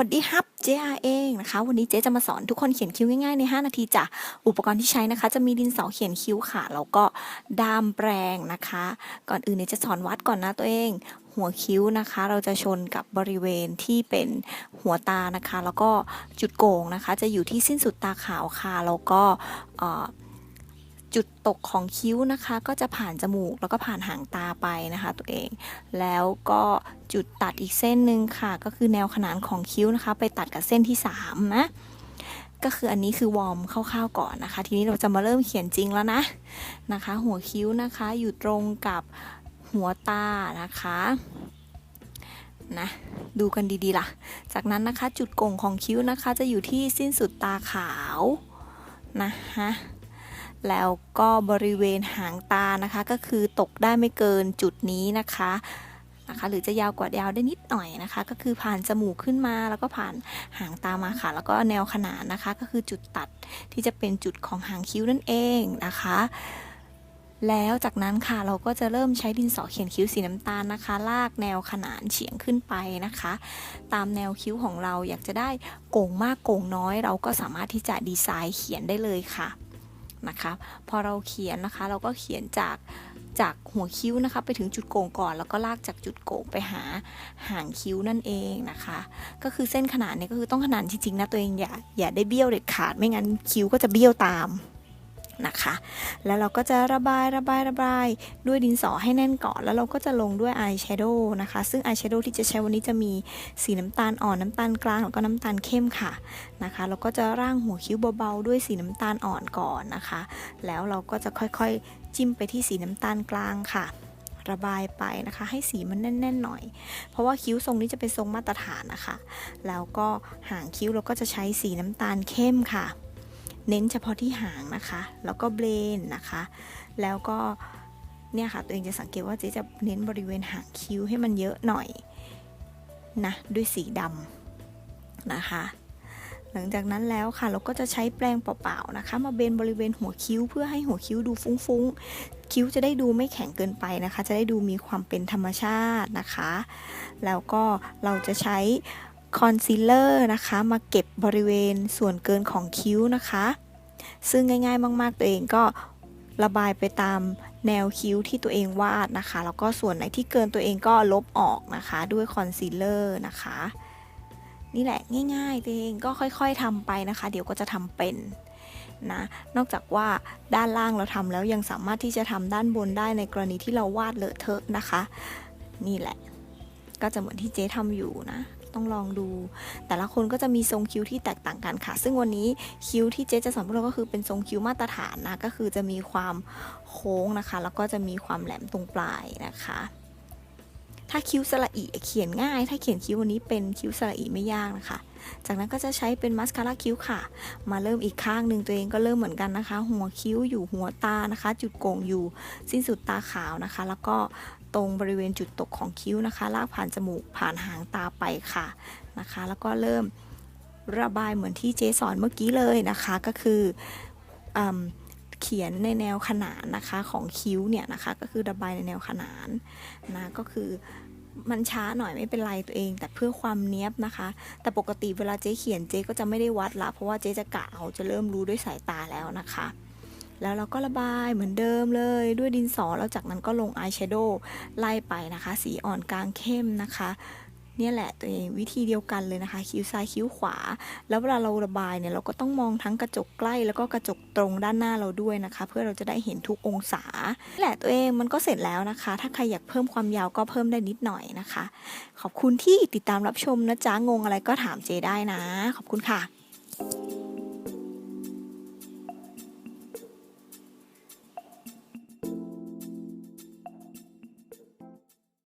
วัสดีครับเจอาเองนะคะ วันนี้เจ๊จะมาสอนทุกคนเขียนคิ้วง่ายๆใน 5 นาทีจ้ะอุปกรณ์ที่ใช้นะคะ จะมีดินสอเขียนคิ้วค่ะแล้วก็ด้ามแปรงนะคะ ก่อนอื่นเนี่ยจะสอนวัดก่อนนะตัวเอง หัวคิ้วนะคะ เราจะชนกับบริเวณที่เป็นหัวตานะคะ แล้วก็จุดโก่งนะคะ จะอยู่ที่สิ้นสุดตาขาวค่ะแล้วก็เอ่อ จุดตกของคิ้วนะคะ ก็จะผ่านจมูกแล้วก็ผ่านหางตาไปนะคะตัวเอง แล้วก็จุดตัดอีกเส้นหนึ่งค่ะ ก็คือแนวขนานของคิ้วนะคะ ไปตัดกับเส้นที่3นะก็คืออันนี้คือวอร์มคร่าวๆก่อนนะคะ ทีนี้เราจะมาเริ่มเขียนจริงแล้วนะนะคะ หัวคิ้วนะคะอยู่ตรงกับหัวตานะคะนะดูกันดีๆล่ะ จากนั้นนะคะจุดโก่งของคิ้วนะคะจะอยู่ที่สิ้นสุดตาขาวนะคะ แล้วก็บริเวณหางตานะคะ ก็คือตกได้ไม่เกินจุดนี้นะคะนะคะ หรือจะยาวกว่ายาวได้นิดหน่อยนะคะ ก็คือผ่านจมูกขึ้นมา แล้วก็ผ่านหางตามาค่ะ แล้วก็แนวขนานนะคะ ก็คือจุดตัดที่จะเป็นจุดของหางคิ้วนั่นเองนะคะแล้วจากนั้นค่ะเราก็จะเริ่มใช้ดินสอเขียนคิ้วสีน้ำตาลนะคะ ลากแนวขนานเฉียงขึ้นไปนะคะ ตามแนวคิ้วของเราอยากจะได้โก่งมากโก่งน้อย เราก็สามารถที่จะดีไซน์เขียนได้เลยค่ะ นะคะ พอเราเขียนนะคะ เราก็เขียนจากจากหัวคิ้วนะคะ ไปถึงจุดโก่งก่อน แล้วก็ลากจากจุดโก่งไปหาหางคิ้วนั่นเองนะคะ ก็คือเส้นขนาดเนี่ยก็คือต้องขนาดจริงๆนะตัวเองอย่าอย่าได้เบี้ยวเด็ดขาดไม่งั้นคิ้วก็จะเบี้ยวตาม นะคะ แล้วเราก็จะระบายระบายระบายด้วยดินสอให้แน่นก่อน แล้วเราก็จะลงด้วยอายแชโดว์นะคะ ซึ่งอายแชโดว์ที่จะใช้วันนี้จะมีสีน้ำตาลอ่อนน้ำตาลกลางแล้วก็น้ำตาลเข้มค่ะนะคะเราก็จะร่างหัวคิ้วเบาๆด้วยสีน้ำตาลอ่อนก่อนนะคะ แล้วเราก็จะค่อยๆจิ้มไปที่สีน้ำตาลกลางค่ะระบายไปนะคะ ให้สีมันแน่นๆหน่อย เพราะว่าคิ้วทรงนี้จะเป็นทรงมาตรฐานนะคะ แล้วก็หางคิ้วเราก็จะใช้สีน้ำตาลเข้มค่ะ เน้นเฉพาะที่หางนะคะ แล้วก็เบรนนะคะ แล้วก็เนี่ยค่ะตัวเองจะสังเกตว่าเจ๊จะเน้นบริเวณหางคิ้วให้มันเยอะหน่อยนะด้วยสีดำนะคะ หลังจากนั้นแล้วค่ะเราก็จะใช้แปรงเปล่าๆนะคะ มาเบนบริเวณหัวคิ้วเพื่อให้หัวคิ้วดูฟุ้งๆ คิ้วจะได้ดูไม่แข็งเกินไปนะคะ จะได้ดูมีความเป็นธรรมชาตินะคะ แล้วก็เราจะใช้ คอนซีลเลอร์นะคะ มาเก็บบริเวณส่วนเกินของคิ้วนะคะ ซึ่งง่าย ๆ มาก ๆ ตัวเองก็ระบายไปตามแนวคิ้วที่ตัวเองวาดนะคะ แล้วก็ส่วนไหนที่เกินตัวเองก็ลบออกนะคะ ด้วยคอนซีลเลอร์นะคะ นี่แหละง่าย ๆ ตัวเองก็ค่อย ๆทำไปนะคะ เดี๋ยวก็จะทำเป็นนะนอกจากว่าด้านล่างเราทำแล้วยังสามารถที่จะทำด้านบนได้ในกรณีที่เราวาดเลอะเทอะนะคะ นี่แหละ ก็จะเหมือนที่เจ๊ทำอยู่นะ ต้องลองดู แต่ละคนก็จะมีทรงคิ้วที่แตกต่างกันค่ะ ซึ่งวันนี้คิ้วที่เจ๊จะสอนพวกเราก็คือเป็นทรงคิ้วมาตรฐานนะ ก็คือจะมีความโค้งนะคะ แล้วก็จะมีความแหลมตรงปลายนะคะ ถ้าคิ้วสระอีเขียนง่าย ถ้าเขียนคิ้ววันนี้เป็นคิ้วสระอีไม่ยากนะคะ จากนั้นก็จะใช้เป็นมัสคาร่าคิ้วค่ะ มาเริ่มอีกข้างหนึ่งตัวเองก็เริ่มเหมือนกันนะคะ หัวคิ้วอยู่หัวตานะคะ จุดโก่งอยู่สิ้นสุดตาขาวนะคะ แล้วก็ ตรงบริเวณจุดตกของคิ้วนะคะ ลากผ่านจมูกผ่านหางตาไปค่ะนะคะ แล้วก็เริ่มระบายเหมือนที่เจสอนเมื่อกี้เลยนะคะ ก็คืออเขียนในแนวขนานนะคะของคิ้วเนี่ยนะคะ ก็คือระบายในแนวขนานนะก็คือมันช้าหน่อยไม่เป็นไรตัวเอง แต่เพื่อความเนี้ยบนะคะ แต่ปกติเวลาเจ๊เขียนเจ๊ก็จะไม่ได้วัดละเพราะว่าเจ๊จะกะเอาจะเริ่มรู้ด้วยสายตาแล้วนะคะ แล้วเราก็ระบายเหมือนเดิมเลยด้วยดินสอแล้วจากนั้นก็ลงอายแชโดว์ไล่ไปนะคะ สีอ่อนกลางเข้มนะคะเนี่ยแหละตัวเองวิธีเดียวกันเลยนะคะ คิ้วซ้ายคิ้วขวา แล้วเวลาเราระบายเนี่ยเราก็ต้องมองทั้งกระจกใกล้ แล้วก็กระจกตรงด้านหน้าเราด้วยนะคะ เพื่อเราจะได้เห็นทุกองศานี่แหละตัวเองมันก็เสร็จแล้วนะคะ ถ้าใครอยากเพิ่มความยาวก็เพิ่มได้นิดหน่อยนะคะ ขอบคุณที่ติดตามรับชมนะจ๊ะงงอะไรก็ถามเจได้นะ ขอบคุณค่ะ